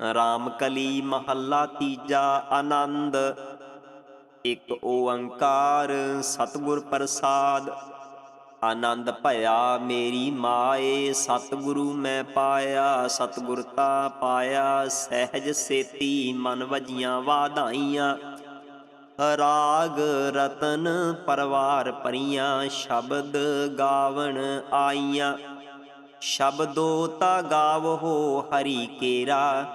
RAM ਕਲੀ ਮਹੱਲਾ ਤੀਜਾ ਆਨੰਦ। ਇੱਕ ਓੰਕਾਰ ਸਤਿਗੁਰ ਪ੍ਰਸਾਦ। ਆਨੰਦ ਭਇਆ ਮੇਰੀ ਮਾਏ, ਸਤਿਗੁਰੂ ਮੈਂ ਪਾਇਆ, ਸਤਿਗੁਰ ਤਾ ਪਾਇਆ, ਸਹਿਜ ਸੇਤੀ ਮਨ ਵਜੀਆਂ ਵਾਧਾਈਆਂ। ਰਾਗ ਰਤਨ ਪਰਵਾਰ ਪਰੀਆਂ, ਸ਼ਬਦ ਗਾਵਣ ਆਈਆਂ। ਸ਼ਬਦੋ ਤਾ ਗਾਵਹੋ ਹਰੀ ਕੇਰਾ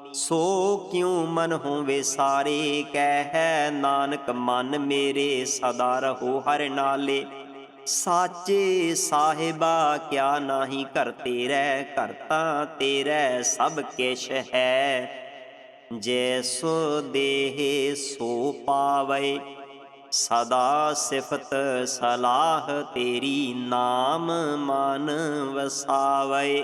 ਸੋ ਕਿਉ ਮਨ ਹੋਵੇ ਸਾਰੇ ਕਹਿ, ਨਾਨਕ ਮਨ ਮੇਰੇ ਸਦਾ ਰਹੋ ਹਰ ਨਾਲੇ। ਸਾਚੇ ਸਾਹਿਬਾ, ਕਿਆ ਨਾਹੀ ਘਰ ਤੇਰੇ ਕਰਤਾ ਤੇਰੇ ਸਭ ਕਿਛ ਹੈ। ਜੈਸੋ ਦੇਹ ਸੋ ਪਾਵੇ, ਸਦਾ ਸਿਫਤ ਸਲਾਹ ਤੇਰੀ ਨਾਮ ਮਨ ਵਸਾਵੇ।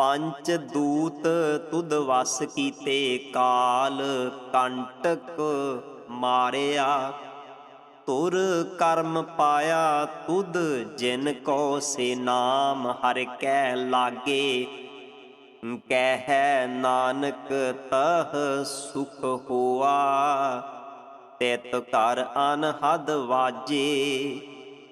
ਪੰਜ ਦੂਤ ਤੁਧ ਵਸ ਕੀਤੇ ਕਾਲ, ਕੰਟਕ ਮਾਰਿਆ। ਤੁਰ ਕਰਮ ਪਾਇਆ ਤੁਧ ਜਿਨ ਕੋ ਸੇ ਨਾਮ, ਹਰ ਕੈ ਲਾਗੇ। ਕਹਿ ਨਾਨਕ, ਤਹ ਸੁਖ ਹੋਆ। ਤਿਤ ਕਰ ਅਨਹਦ ਵਾਜੇ।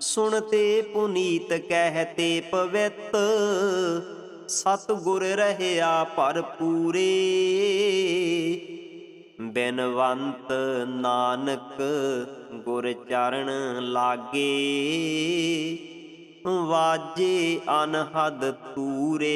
ਸੁਣਤੇ ਪੁਨੀਤ ਕਹਿਤੇ ਪਵਿੱਤ ਸਤ ਗੁਰ ਰਹਿਆ ਭਰਪੂਰੇ। ਬਿਨਵੰਤ ਨਾਨਕ ਗੁਰ ਚਰਨ ਲਾਗੇ, ਵਾਜੇ ਅਨਹਦ ਤੂਰੇ।